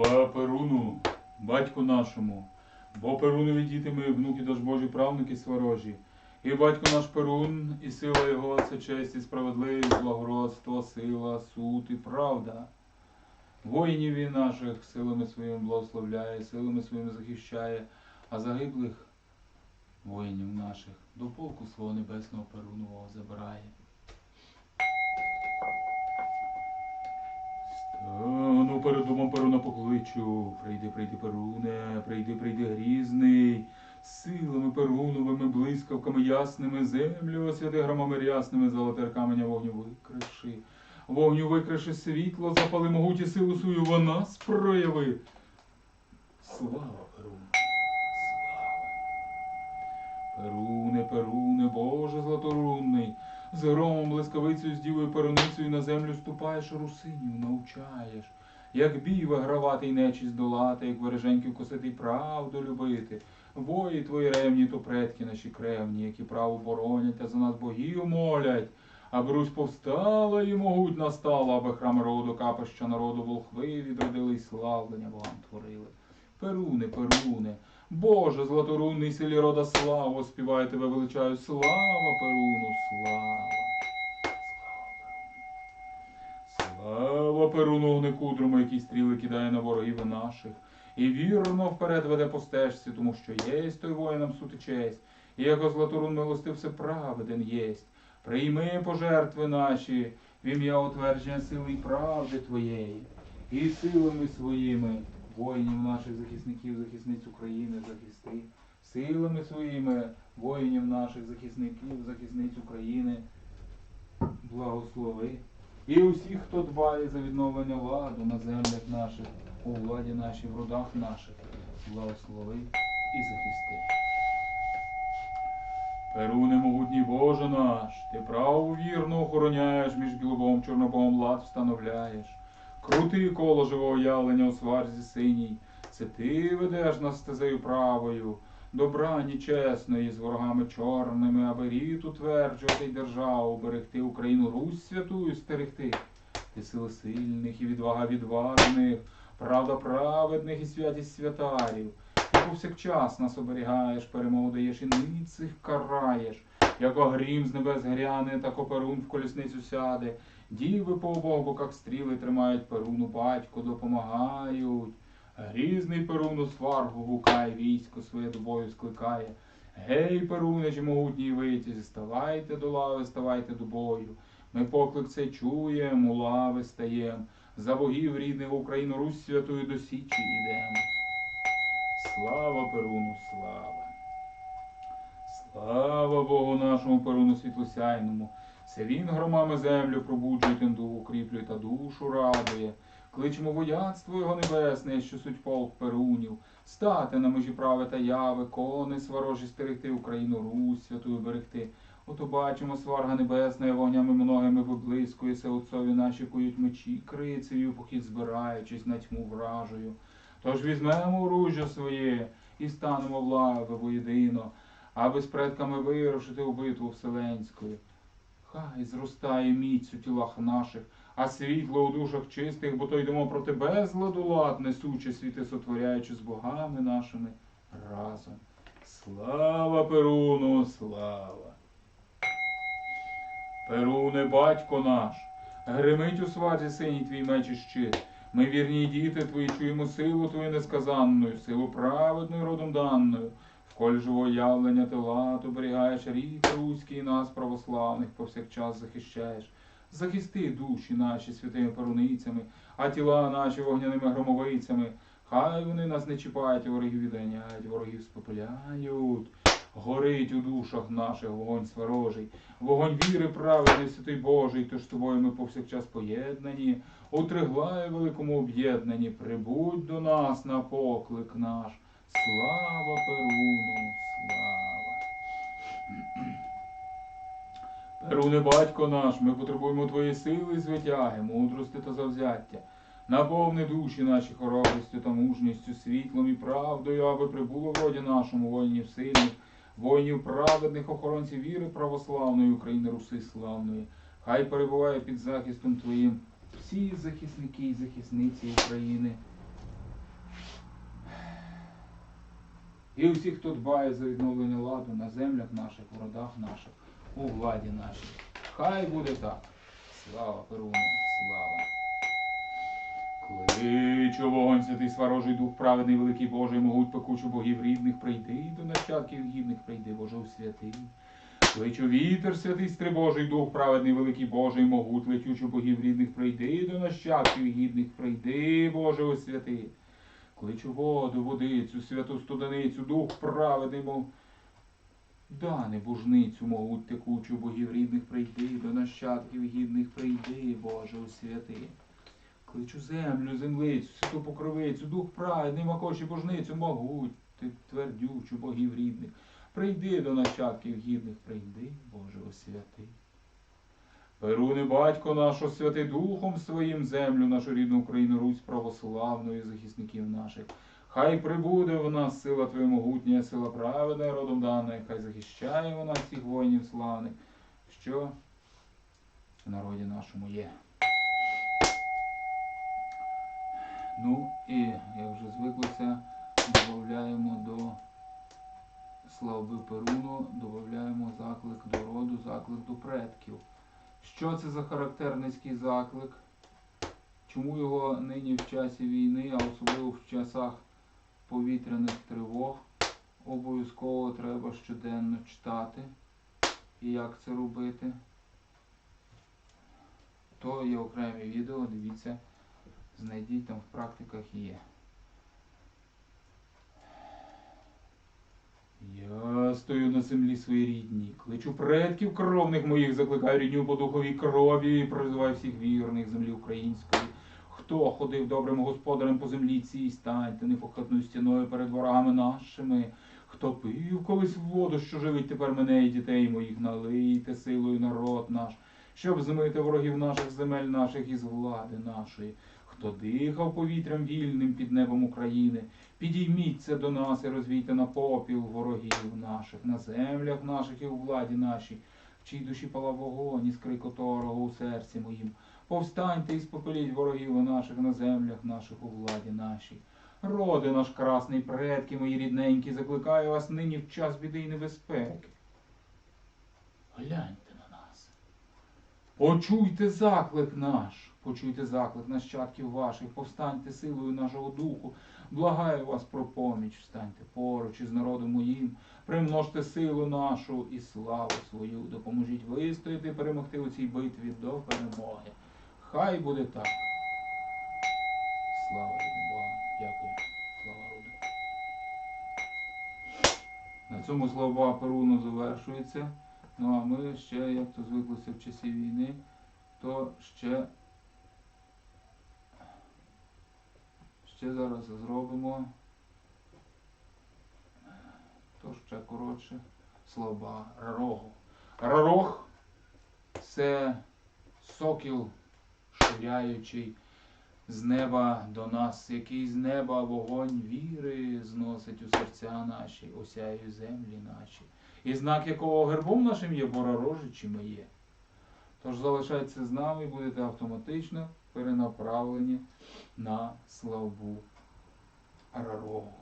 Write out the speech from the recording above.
Слава Перуну, батьку нашому, бо Перунові діти ми, внуки дож Божі, правнуки сворожі. І батько наш Перун, і сила його це честь і справедливість, благородство, сила, суд і правда. Воїнів він наших силами своїми благословляє, силами своїми захищає, а загиблих воїнів наших до полку свого небесного Перунового забирає. Стану перед домом Перуна покличу. Прийди, прийди, Перуне, прийди, прийди грізний. Силами Перуновими, блискавками ясними, землю освяти громами рясними, золоте каменя вогню викриши. Вогню викриши світло, запали могуті силу свою, вона спрояви. Слава Перуну! Слава! Перуне, Перуне, златорунний, з громом блискавицею, з дівою перуницею на землю ступаєш, русинів навчаєш, як бій вигравати й нечість долати, як вереженьків косити й правду любити. Вої твої ревні, то предки наші кревні, які право боронять та за нас богів молять. Аби Русь повстала і могуть настала, аби храм роду, капища народу волхви відродили й славлення богам творили. Перуне, Перуне, Боже, златорунний силі рода славу, співаю тебе величаю, слава Перуну, слава. Слава Перуну, не кудрому, який стріли кидає на ворогів наших. І вірно вперед веде по стежці, тому що єсть той воїнам суть і честь. І як златорун милости все праведен єсть. Прийми пожертви наші в ім'я утвердження сили і правди Твоєї, і силами своїми воїнів наших захисників, захисниць України захисти, силами своїми воїнів наших захисників, захисниць України, благослови. І усіх, хто дбає за відновлення ладу на землях наших, у владі нашій, в родах наших, благослови і захисти. Перуне могутній Боже наш, ти праву вірно охороняєш, між білобом чорнобом лад встановляєш. Крути коло живого явлення у сварзі синій, це ти ведеш нас стезею правою, добра нечесної з ворогами чорними, аби рід утверджувати й державу, берегти Україну Русь святую стерегти. Ти сили сильних і відвага відважних, правда праведних і святість святарів. Ти повсякчас нас оберігаєш, перемогу даєш і ницих караєш. Як грім з небес гряне, так перун в колісницю сяде. Діви по обох боках стріли тримають перуну, батько допомагають. Грізний перуну сваргу гукає, військо своє до бою скликає. Гей, перуне, чи могутній витязі, ставайте до лави, ставайте до бою. Ми поклик цей чуєм, у лави стаєм. За богів рідних Україну Русь святую до Січі ідем. Слава Перуну, слава! Слава Богу нашому Перуну світлосяйному! Це він громами землю пробуджує тенду, укріплює та душу радує. Кличемо вояцтво його небесне, що суть полк Перунів. Стати на межі прави та яви, кони сварожі стерегти, Україну Русь святую берегти. Ото бачимо, сварга небесна, вогнями многими виблискує, се отцові наші кують мечі, крицею, похід збираючись на тьму вражою. Тож візьмемо оружжя своє і станемо в лави воєдино, аби з предками вирушити у битву вселенську. Хай зростає міць у тілах наших, а світло у душах чистих, бо то йдемо проти безладу лад, несучи світи, сотворяючи з богами нашими разом. Слава Перуну, слава! Перуне, батько наш, гримить у сварзі синій твій меч і щит. Ми вірні діти твої, чуємо силу твою несказанною, силу праведною родом даною. Вколь живого явлення ти лад оберігаєш рід руський нас, православних, повсякчас захищаєш. Захисти душі наші святими поруницями, а тіла наші вогняними громовицями. Хай вони нас не чіпають, ворогів відганяють, ворогів спопиляють. Горить у душах наших вогонь сварожий, вогонь віри праведний, святий Божий, тож з тобою ми повсякчас поєднані, у триглаї великому об'єднані, прибудь до нас на поклик наш. Слава Перуну, слава. Перуне, батько наш, ми потребуємо твоєї сили звитяги, мудрости та завзяття. Наповни душі наші хоробрістю та мужністю, світлом і правдою, аби прибуло в роді нашому воїнів сильних, воїнів праведних, охоронців віри православної України, Руси славної. Хай перебуває під захистом Твоїм всі захисники і захисниці України. І усіх, хто дбає за відновлення ладу на землях наших, в родах наших, у владі нашій. Хай буде так. Слава Перуну, слава. Кличу вогонь, святий сварожий дух, праведний, великий Божий, могуть пекучу богів рідних, прийди, до нащадків гідних прийди, Боже, у святий. Кличу вітер, святий стрибожий дух, праведний, великий Божий, могуть летючу богів рідних, прийди, до нащадків гідних прийди, Боже, у святий. Кличу воду, водицю, святу студеницю, дух праведний, мов. Да, небожницю, могуть текучу богів рідних прийди, до нащадків гідних прийди, Боже, у святий. Кличу землю, землицю, святу покровицю, дух праведний, макоші божницю, могуть, ти твердючу богів рідних. Прийди до нащадків гідних, прийди, Боже, освяти. Перуни, батько наш, освяти Духом своїм землю, нашу рідну Україну, Русь православну і захисників наших. Хай прибуде в нас сила Твоя могутня, сила праведна, родом дана, хай захищає вона всіх воїнів славних, що в народі нашому є. Ну і як вже звиклося, додаємо до слави Перуну, додаємо заклик до роду, заклик до предків. Що це за характерницький заклик? Чому його нині в часі війни, а особливо в часах повітряних тривог, обов'язково треба щоденно читати і як це робити? То є окремі відео, дивіться, знайдіть там в практиках є. Я стою на землі своїй рідній, кличу предків кровних моїх, закликаю рідню по духовій крові і призиваю всіх вірних землі української. Хто ходив добрим господарем по землі цій, станьте непохитною стіною перед ворогами нашими. Хто пив колись воду, що живить тепер мене і дітей моїх, налийте силою народ наш, щоб змити ворогів наших земель наших із влади нашої. Хто дихав повітрям вільним під небом України, підійміться до нас і розвійте на попіл ворогів наших, на землях наших і у владі нашій, в чій душі пала вогонь, іскри котрого у серці моїм. Повстаньте і спопеліть ворогів наших на землях наших у владі нашій. Роди наш красний, предки мої рідненькі, закликаю вас нині в час біди і небезпеки. Гляньте на нас. Почуйте заклик наш, почуйте заклик нащадків ваших, повстаньте силою нашого духу, благаю вас про поміч, встаньте поруч із народом моїм, примножте силу нашу і славу свою, допоможіть вистояти перемогти у цій битві до перемоги. Хай буде так. Слава Богам. Дякую. Слава роду. На цьому слова Перуну завершується. Ну а ми ще, як то звиклося в часі війни, то ще, ще зараз зробимо. То ще коротше слова Рарогу. Рарог це сокіл ширяючий з неба до нас, який з неба вогонь віри зносить у серця наші, осяє землі наші. І знак якого гербом нашим є боророжичі моє. Тож залишайтеся з нами будете автоматично перенаправлені на славу Арарогу.